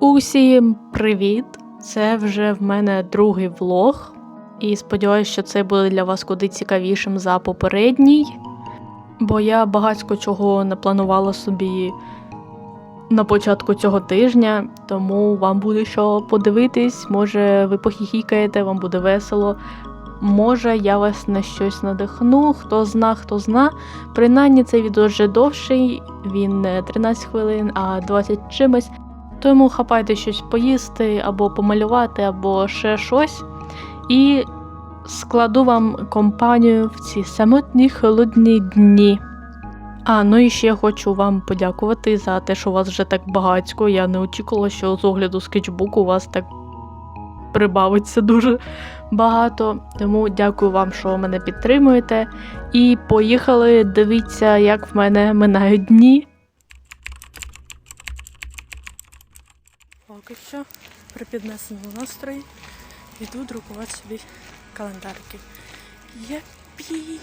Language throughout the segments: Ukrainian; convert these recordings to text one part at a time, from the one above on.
Усім привіт! Це вже в мене другий влог. І сподіваюся, що це буде для вас куди цікавішим за попередній. Бо я багатько чого не планувала собі на початку цього тижня, тому вам буде що подивитись, може ви похіхікаєте, вам буде весело. Може, я вас на щось надихну, хто зна, хто зна. Принаймні цей відео вже довший, він не 13 хвилин, а 20 чимось. Тому хапайте щось поїсти, або помалювати, або ще щось. І складу вам компанію в ці самотні холодні дні. А, ну і ще хочу вам подякувати за те, що у вас вже так багатько. Я не очікувала, що з огляду скетчбуку у вас так прибавиться дуже багато. Тому дякую вам, що мене підтримуєте. І поїхали. Дивіться, як в мене минають дні. Поки що при піднесеному настрої йду друкувати собі календарики. Єпі!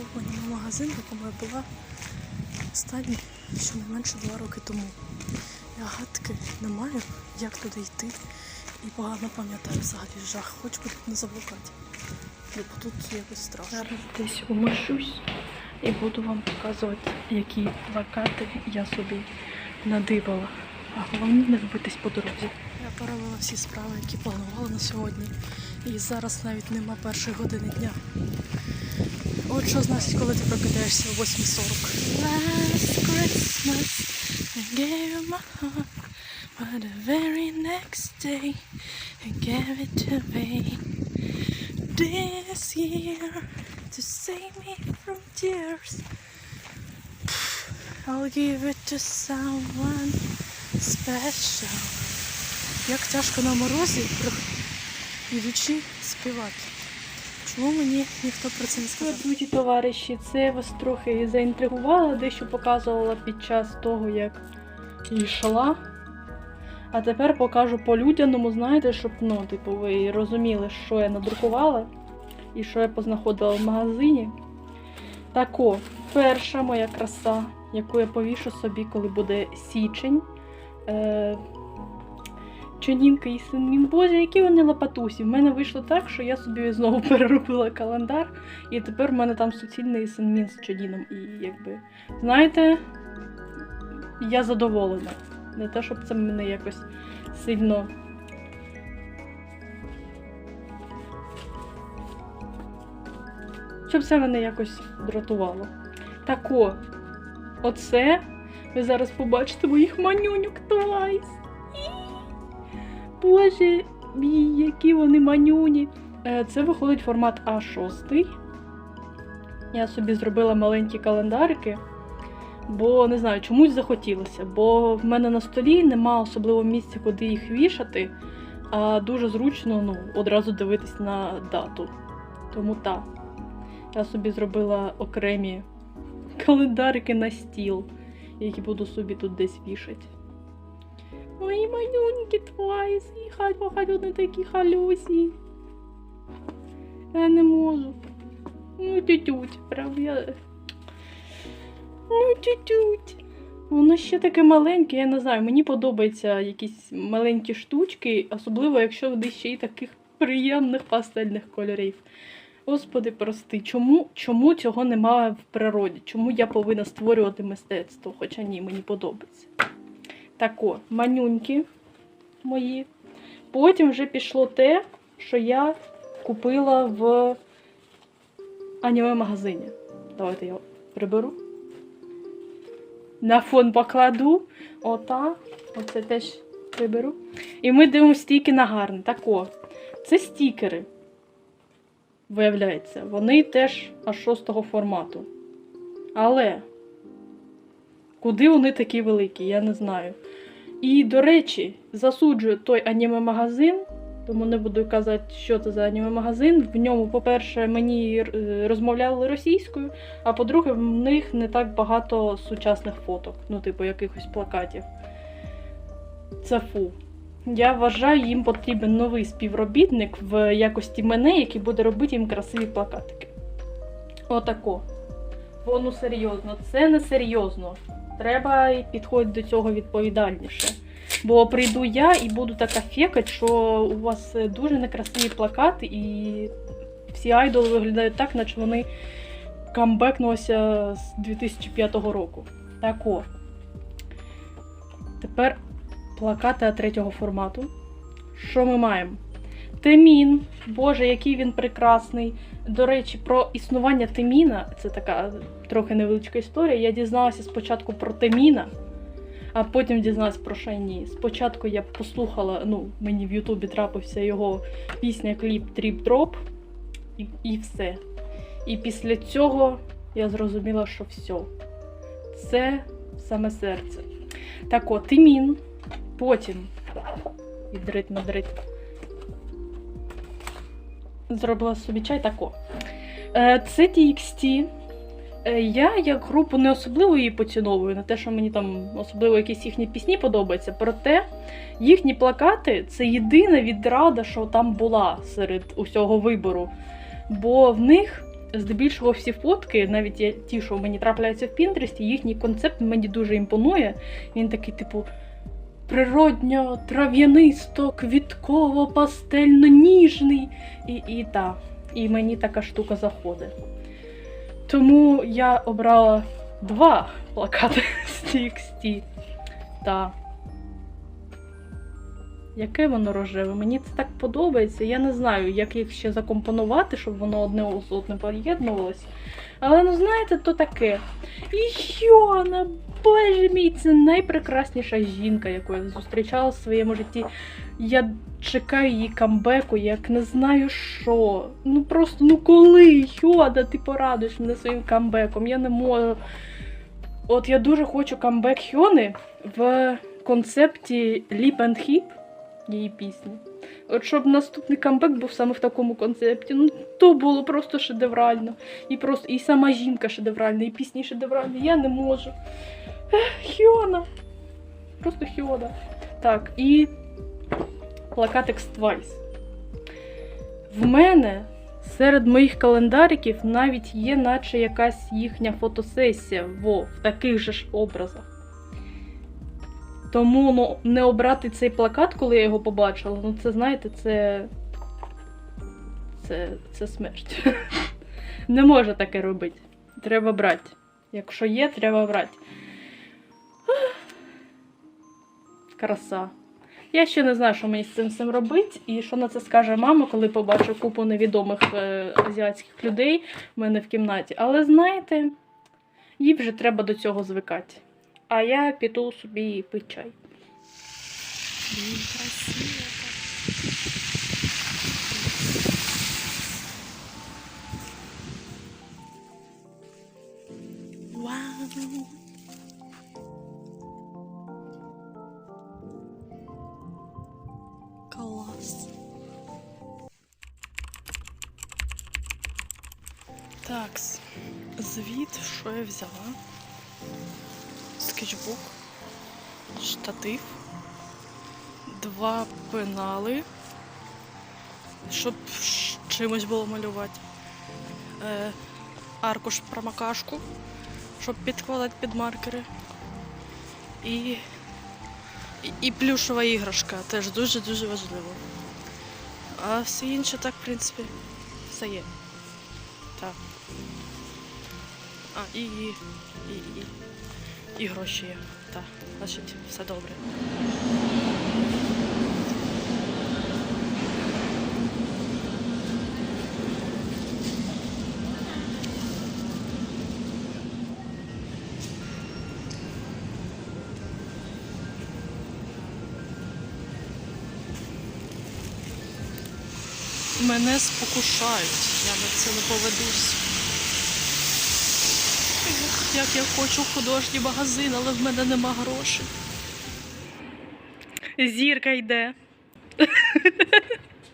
Йду в магазин, в якому я була останні щонайменше два роки тому. Я гадки не маю, як туди йти. І погано пам'ятаю взагалі жах, хоч би тут не заблукати. Бо тут якось страшно. Зараз десь умощусь і буду вам показувати, які плакати я собі надибала. А головне не вбитись по дорозі. Я поробила всі справи, які планувала на сьогодні. І зараз навіть нема першої години дня. От що значить, коли ти прокидаєшся о 8.40. Last Christmas I gave you my heart But the very next day I gave it to me This year To save me from tears I'll give it to someone special Як тяжко на морозі, йдучи співати. Чому мені ніхто про це не сказав? Друзі, товариші, це вас трохи заінтригувало, дещо показувала під час того, як йшла. А тепер покажу по-людяному, знаєте, щоб ну, типу, ви розуміли, що я надрукувала і що я познаходила в магазині. Так о, перша моя краса, яку я повішу собі, коли буде січень. Е- Чонінка і Синмін Боже, які вони лапатусі. В мене вийшло так, що я собі знову переробила календар, і тепер в мене там суцільний Синмін з Чоніном. І якби, знаєте, я задоволена. Не те, щоб це мене якось сильно. Щоб це мене якось дратувало. Так о, оце ви зараз побачите моїх манюньок Твайс. Боже мій, які вони манюні. Е, Це виходить формат А6. Я собі зробила маленькі календарики, бо не знаю, чомусь захотілося. Бо в мене на столі нема особливого місця, куди їх вішати, а дуже зручно ну, одразу дивитись на дату. Тому так. Я собі зробила окремі календарики на стіл, які буду собі тут десь вішати. Мої манюнькі і хай хай вони такі халюсі. Я не можу. Ну, тютють, прям я. Ну, тютють. Воно ще таке маленьке, я не знаю, мені подобаються якісь маленькі штучки, особливо, якщо вони ще й таких приємних пастельних кольорів. Господи, прости, чому, чому цього немає в природі? Чому я повинна створювати мистецтво? Хоча ні, мені подобається. Так о, манюньки мої. Потім вже пішло те, що я купила в аніме магазині. Давайте я приберу. На фон покладу. Ота. Оце теж приберу. І ми дивимося стійки на гарне. Так о, це стікери. виявляється, вони теж аж шостого формату. Але куди вони такі великі, я не знаю. І, до речі, засуджую той аніме-магазин, тому не буду казати, що це за аніме-магазин. В ньому, по-перше, мені е, розмовляли російською, а по-друге, в них не так багато сучасних фоток, ну, типу, якихось плакатів. Це фу. Я вважаю, їм потрібен новий співробітник в якості мене, який буде робити їм красиві плакатики. Отако. Бо ну серйозно, це не серйозно. Треба підходити до цього відповідальніше. Бо прийду я і буду така фекать, що у вас дуже некрасиві плакати, і всі айдоли виглядають так, наче вони камбекнулися з 2005 року. Тако. Тепер плакати А3 формату. Що ми маємо? Темін, Боже, який він прекрасний. До речі, про існування Теміна, це така трохи невеличка історія. Я дізналася спочатку про Теміна, а потім дізналася про Шайні. Спочатку я послухала, ну, мені в Ютубі трапився його пісня, кліп Тріп Дроп, і, і все. І після цього я зрозуміла, що все. Це саме серце. Так от, Темін, потім. Відрить, надрить. Зробила собі чай тако. Е, Це TXT. Е, Я як групу не особливо її поціновую, не те, що мені там особливо якісь їхні пісні подобаються. Проте їхні плакати це єдина відрада, що там була серед усього вибору. Бо в них здебільшого всі фотки, навіть ті, що мені трапляються в Пінтересті, їхній концепт мені дуже імпонує. Він такий, типу, природньо, трав'янисто, квітково, пастельно ніжний. І, і та. І мені така штука заходить. Тому я обрала два плакати з TXT. Та. Яке воно рожеве? Мені це так подобається. Я не знаю, як їх ще закомпонувати, щоб воно одне з одним поєднувалось. Але ну знаєте, то таке. І Йона, боже мій, це найпрекрасніша жінка, яку я зустрічала в своєму житті. Я чекаю її камбеку, як не знаю що. Ну просто ну коли, Йода, ти порадуєш мене своїм камбеком. Я не можу. От я дуже хочу камбек Хьони в концепті Lip and Hip її пісні. От щоб наступний камбек був саме в такому концепті. Ну, то було просто шедеврально. І просто і сама жінка шедевральна, і пісні шедевральні. Я не можу. Ех, Хьона. Просто Хьона. Так, і плакатик Twice. В мене серед моїх календариків навіть є, наче якась їхня фотосесія во, в таких же ж образах. Тому ну, не обрати цей плакат, коли я його побачила, ну це знаєте, це. Це, це смерть. Не може таке робити. Треба брати. Якщо є, треба брати. Краса. Я ще не знаю, що мені з цим всім робити, і що на це скаже мама, коли побачить купу невідомих е, азіатських людей в мене в кімнаті. Але знаєте, їй вже треба до цього звикати. А я піду собі пити чай. Вау. Що я взяла? Скетчбук, штатив, два пенали, щоб чимось було малювати. Е, аркуш промокашку, щоб підкладати під маркери. І, і, і плюшова іграшка теж дуже-дуже важливо. А все інше так, в принципі, все є. Так. А, і, і, і, і, і гроші є. Так, значить, все добре. Мене спокушають, я на це не поведусь. Як я хочу в художній магазин, але в мене нема грошей. Зірка йде.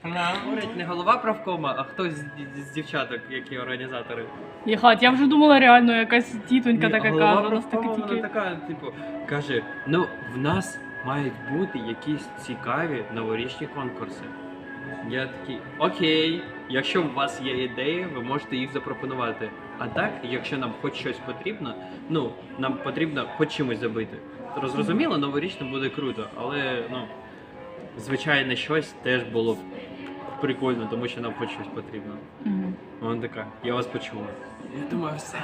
Говорить не голова правкома, а хтось з, з дівчаток, які організатори. Єхать, я вже думала реально якась тітонька Ні, така голова каже, у нас таке правкома, тільки. Вона така, типу, каже: ну, в нас мають бути якісь цікаві новорічні конкурси. Я такий, окей, якщо у вас є ідеї, ви можете їх запропонувати. А так, якщо нам хоч щось потрібно, ну, нам потрібно хоч чимось забити. Розуміло, новорічно буде круто, але ну, звичайне щось теж було б прикольно, тому що нам хоч щось потрібно. Вона така, я вас почула. Я думаю, все.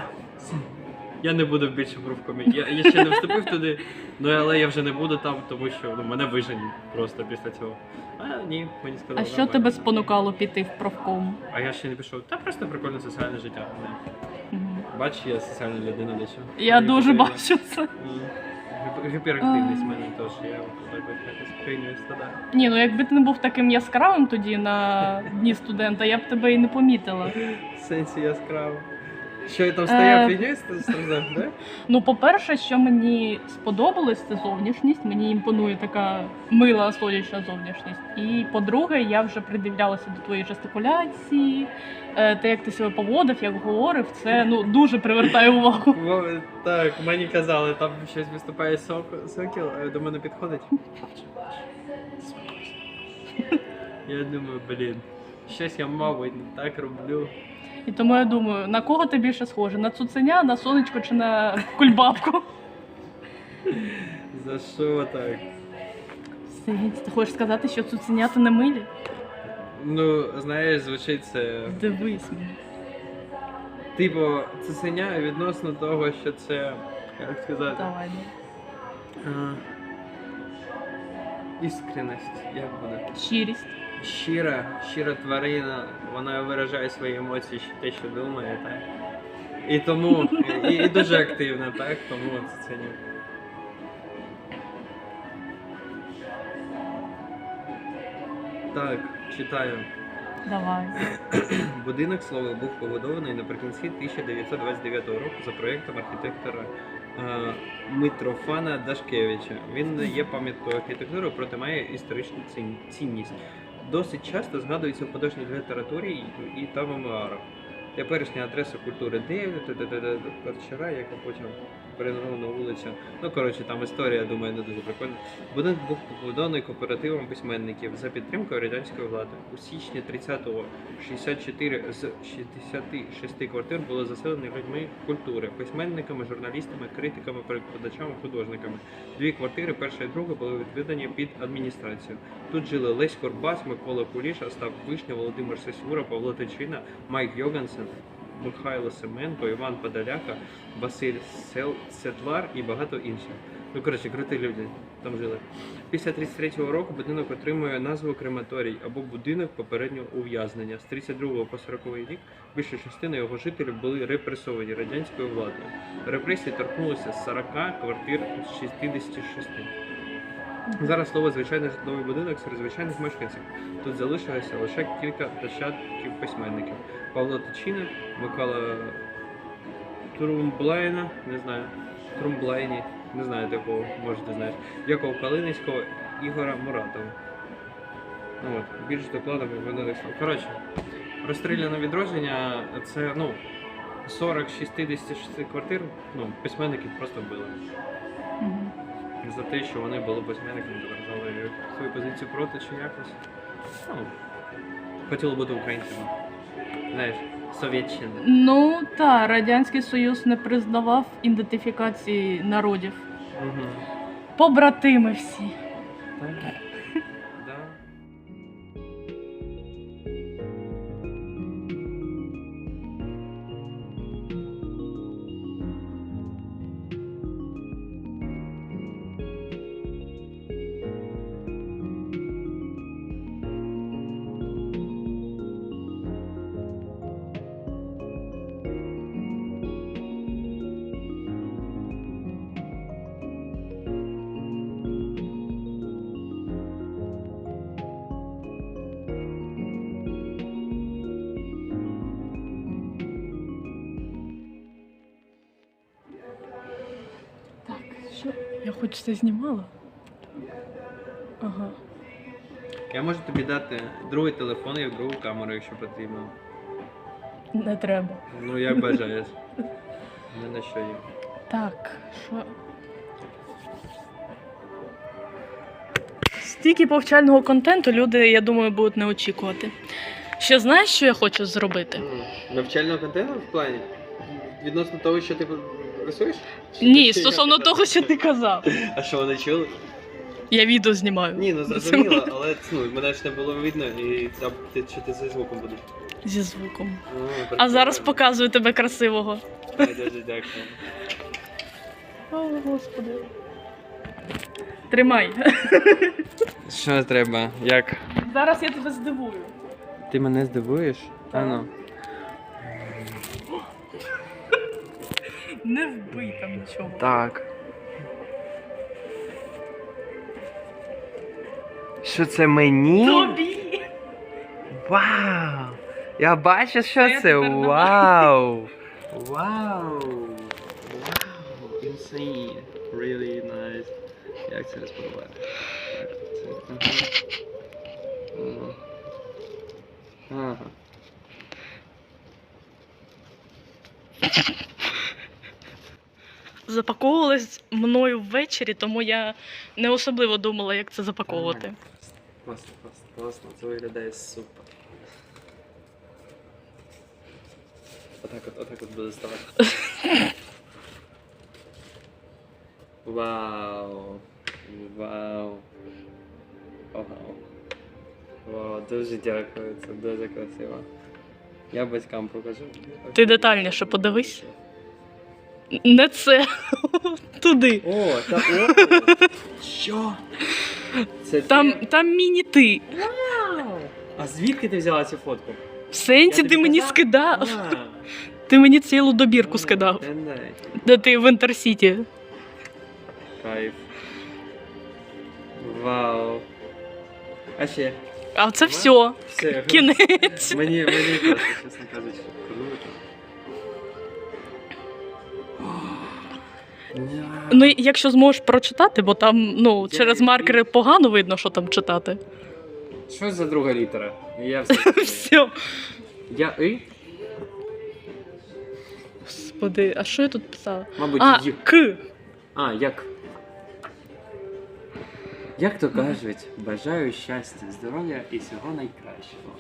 Я не буду більше в профкомі. Я, я ще не вступив туди, ну але я вже не буду там, тому що ну, мене виженуть просто після цього. А ні, мені сказали. А що нормально. тебе спонукало піти в профком? А я ще не пішов. Та просто прикольне соціальне життя. Бач, я соціальна людина дещо. Я Мені дуже потрібно. бачу це. Гіперактивність в мене, тож я якось хріню страдаю. Ні, ну якби ти не був таким яскравим тоді на дні студента, я б тебе і не помітила. В сенсі яскраво. Що я там Е. стояв фігню страждав, да? Ну, по-перше, що мені сподобалось, це зовнішність. Мені імпонує така мила сонячна зовнішність. І по-друге, я вже придивлялася до твоєї жестикуляції, е, те, як ти себе поводив, як говорив, це ну дуже привертає увагу. Во- Так, мені казали, там щось виступає сок, сокіл, а до мене підходить. Я думаю, блін, щось я, мабуть, не так роблю. І тому я думаю, на кого ти більше схоже? На цуценя, на сонечко чи на кульбабку? За що так? Ти хочеш сказати, що цуценята не милі? Ну, знаєш, звучить це. Дивись мені. Типу, цуценя відносно того, що це. Як сказати? Давай. А, Іскренність, як буде? Щирість. Щира, щира тварина, вона виражає свої емоції, що те, що думає, так? І тому, і, і дуже активна, так? Тому це ціню. Так, читаю. Давай. Будинок слово був побудований наприкінці 1929 року за проєктом архітектора е, Митрофана Дашкевича. Він не є пам'яткою архітектури, проте має історичну цін- цінність. Досить часто згадується в художній літературі і, і та мемуарах. Теперішня адреса культури 9, т-т-т-т, Карчара, яка потім перейменована вулиця. Ну, коротше, там історія, думаю, не дуже прикольна. Будинок був побудований кооперативом письменників за підтримкою радянської влади. У січні 30-го 64 з 66 квартир були заселені людьми культури, письменниками, журналістами, критиками, перекладачами, художниками. Дві квартири, перша і друга, були відведені під адміністрацію. Тут жили Лесь Корбас, Микола Куліш, Остап Вишня, Володимир Сесюра, Павло Тичина, Майк Йогансен, Михайло Семенко, Іван Подоляка, Василь Сел... Сетлар і багато інших. Ну, коротше, круті люди там жили. Після 33-го року будинок отримує назву крематорій або будинок попереднього ув'язнення. З 32 по 40 рік більша частина його жителів були репресовані радянською владою. Репресії торкнулися з 40 квартир з 66. Зараз слово звичайний житловий будинок серед звичайних мешканців. Тут залишилося лише кілька нащадків письменників. Павло Тичина, Микола Трумблайна, не знаю, Трумблайні, не знаю такого, може ти знаєш, Якова Калиницького, Ігора Муратова. Ну, От, більш докладно виникли слов. Коротше, розстріляне відродження це ну, 40 з 66 квартир, ну, письменників просто вбили. Мгм. За те, що вони були письменниками, виражали свою позицію проти чи якось. Ну, хотіли бути українцями. Знаєш, Совєтщини. Ну та радянський союз не признавав ідентифікації народів. Угу. Побратими всі. Так. Я це знімала. Ага. Я можу тобі дати другий телефон і другу камеру, якщо потрібно. Не треба. Ну, як бажаєш. У мене що є. Так, що. Стільки повчального контенту люди, я думаю, будуть не очікувати. Ще знаєш, що я хочу зробити? Навчального контенту в плані? Відносно того, що ти рисуєш? Ні, стосовно того, що ти казав. А що вони чули? Я відео знімаю. Ні, ну зрозуміло, але ну, мене ж не було видно, і там ти що ти зі звуком будеш. Зі звуком. А, А зараз показую тебе красивого. Ай, Дуже дякую. О, господи. Тримай. Що треба? Як? Зараз я тебе здивую. Ти мене здивуєш? А ну. Не вбий там нічого. Так. Що це мені? Тобі! Вау! Я бачу, що я це. Вау! Вау! Вау! Insane! Really nice. Як це розподобати? Так, це. Ага. Ага. Ага. Запаковувалась мною ввечері, тому я не особливо думала, як це запаковувати. Класно, класно, класно. Це виглядає супер. Отак от, отак от буде ставати. Вау. Вау. Вау. Вау, дуже дякую, це дуже красиво. Я батькам покажу. Ти детальніше подивись. Не це. Туди. О, та о! Що? Це Там, ти? там міні-ти. А звідки ти взяла цю фотку? В сенсі Я ти тобі мені казав? скидав. А. Ти мені цілу добірку скидав. Та дай. Де ти в Інтерсіті. Кайф. Вау. А ще. А це все. Все. Кінець. Мені, мені просто, чесно кажучи, Ну, якщо зможеш прочитати, бо там ну, через маркери погано видно, що там читати. Що за друга літера? Я все. Все. Я і? Господи, а що я тут писала? Мабуть, А. К. А, як? Як то кажуть, бажаю щастя, здоров'я і всього найкращого.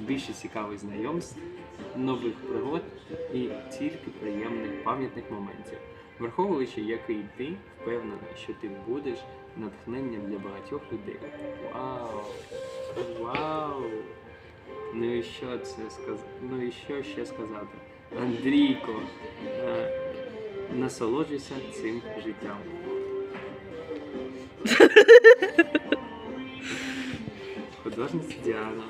Більше цікавих знайомств, нових пригод і тільки приємних пам'ятних моментів. Враховуючи, який ти, впевнений, що ти будеш натхненням для багатьох людей. Вау! Вау! Ну і що це сказ... Ну і що ще сказати? Андрійко, е, насолоджуйся цим життям. Художниця Діана.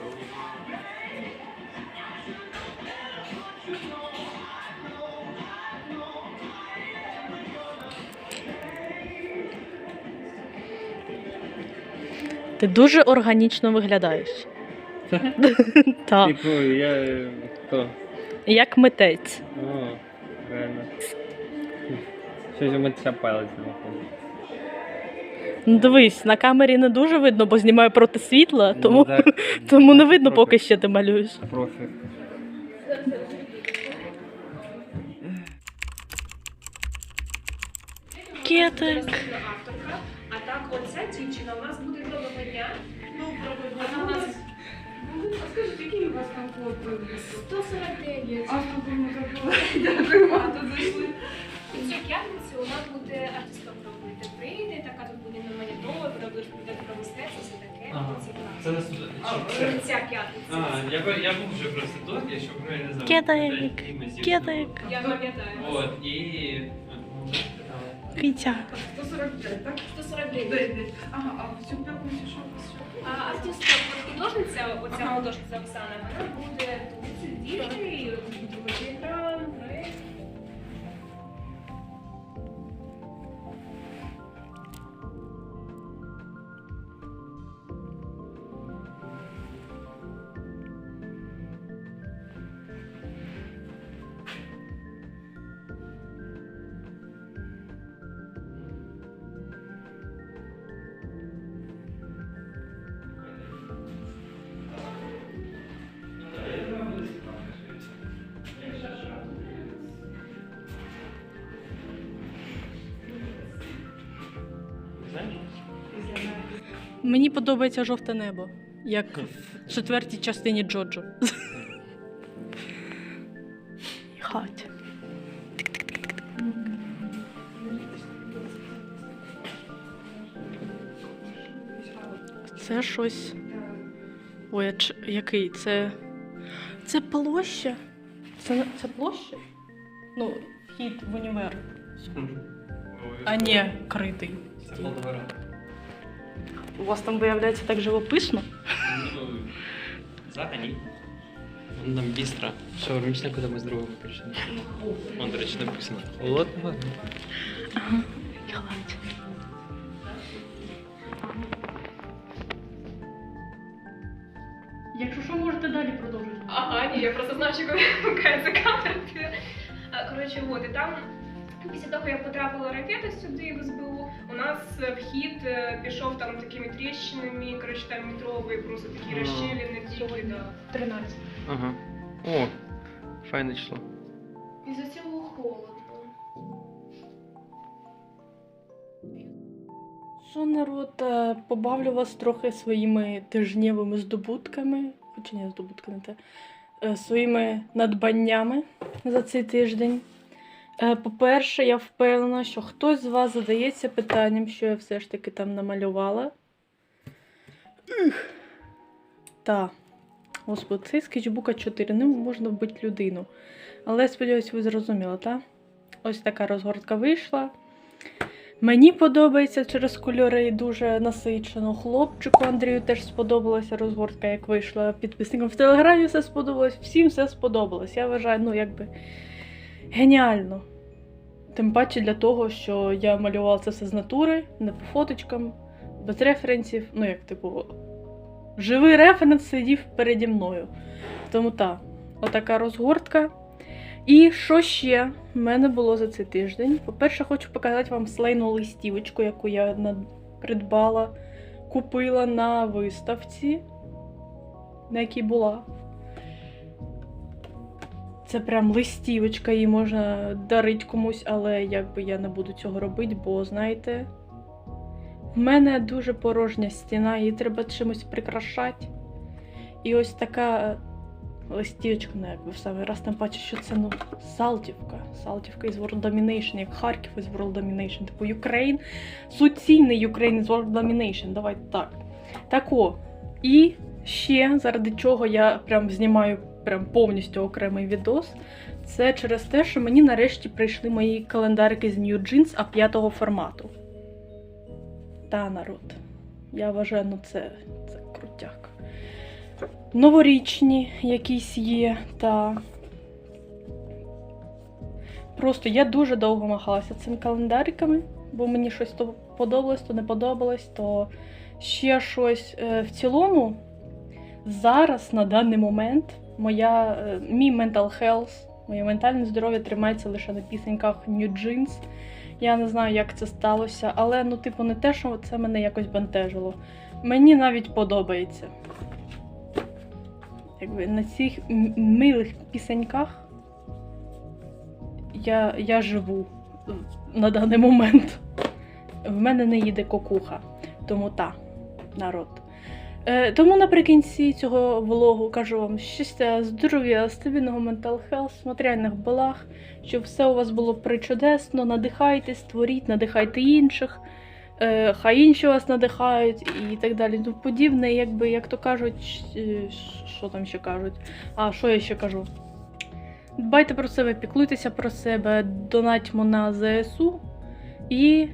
Ти дуже органічно виглядаєш. Так. Типу, я хто? Як митець. О, реально. Щось у мене палець знаходить. Ну дивись, на камері не дуже видно, бо знімаю проти світла, Ну, тому, тому не видно, поки що ти малюєш. Профі. Кетик. А так, оця дівчина у нас буде доброго дня. Ну, Вона у нас А скажіть, який у вас там код? 149. А скільки ми Дякую, багато зайшли. І цю п'ятницю у нас буде артистом робити. Прийде, така тут буде на монітор, буде буде про мистецтво, все таке. Ага. Це не А, Ця п'ятниця. А, я, б- я був вже просто тут, я ще правильно знав. Кетик, кетик. Я пам'ятаю. От, і... Вітя. 145, так? 149. Дев'ять. Ага, а в цю п'ятницю що? А артистка, художниця, оця художниця Оксана, вона буде тут сидіти і екран, Мені подобається жовте небо, як в четвертій частині Джоджо. Хать. Це щось. Ой, ч... який? Це. Це площа? Це, це площа? Ну, вхід в універ. А ні, критий. Це полдвора. У вас там виявляється так живописно? Взагалі. Вон там бістро. Шаурмічна, куди ми з другом прийшли. Вон, до речі, написано. Холодного. Якщо що, можете далі продовжити. Ага, ні, я просто знаю, що коли вмикається камера. Коротше, от, і там після того, як потрапила ракета сюди в СБУ, у нас е, вхід е, пішов там такими тріщинами, коротше, там метровий, просто такі А. розщелини, тільки, да. 13. Ага. О, файне число. Із-за цього холодно. Що народ, е, побавлю вас трохи своїми тижневими здобутками, хоча ні, здобутки не те, е, своїми надбаннями за цей тиждень. Е, По-перше, я впевнена, що хтось з вас задається питанням, що я все ж таки там намалювала. Та. Господи, цей скетчбук А4, ним можна вбити людину. Але сподіваюся, ви зрозуміли, так? Ось така розгортка вийшла. Мені подобається через кольори дуже насичено. Хлопчику Андрію теж сподобалася розгортка, як вийшла. Підписникам в телеграмі все сподобалось, всім все сподобалось. Я вважаю, ну якби геніально. Тим паче для того, що я малювала це все з натури, не по фоточкам, без референсів. Ну, як типу, живий референс сидів переді мною. Тому так, отака розгортка. І що ще в мене було за цей тиждень? По-перше, хочу показати вам слейну листівочку, яку я придбала, купила на виставці, на якій була. Це прям листівочка, її можна дарити комусь, але якби я не буду цього робити, бо знаєте, в мене дуже порожня стіна, її треба чимось прикрашати. І ось така листівочка, ну якби в самий раз там бачу, що це ну Салтівка. Салтівка із World Domination, як Харків із World Domination. Типу Ukraine, суцільний Ukraine із World Domination. Давайте так. Так о. І ще заради чого я прям знімаю прям повністю окремий відос. Це через те, що мені нарешті прийшли мої календарики з New Jeans а п'ятого формату. Та народ. Я вважаю, ну це, це крутяк новорічні якісь є, та. Просто я дуже довго махалася цими календариками, бо мені щось то подобалось, то не подобалось, то ще щось. Е, В цілому, зараз, на даний момент, моя, е, мій mental health, моє ментальне здоров'я тримається лише на пісеньках New Jeans. Я не знаю, як це сталося, але ну, типу, не те, що це мене якось бентежило. Мені навіть подобається якби на цих милих пісеньках я, я живу на даний момент. В мене не їде кокуха. Тому та, народ. Е, тому наприкінці цього влогу кажу вам щастя, здоров'я, стабільного ментал хелс, матеріальних благ, щоб все у вас було причудесно, надихайтесь, створіть, надихайте інших, е, хай інші вас надихають і так далі. Ну, подібне, якби, як то кажуть, е, що там ще кажуть? А, що я ще кажу? Дбайте про себе, піклуйтеся про себе, донатьмо на ЗСУ і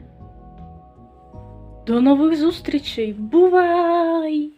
до нових зустрічей! Бувай!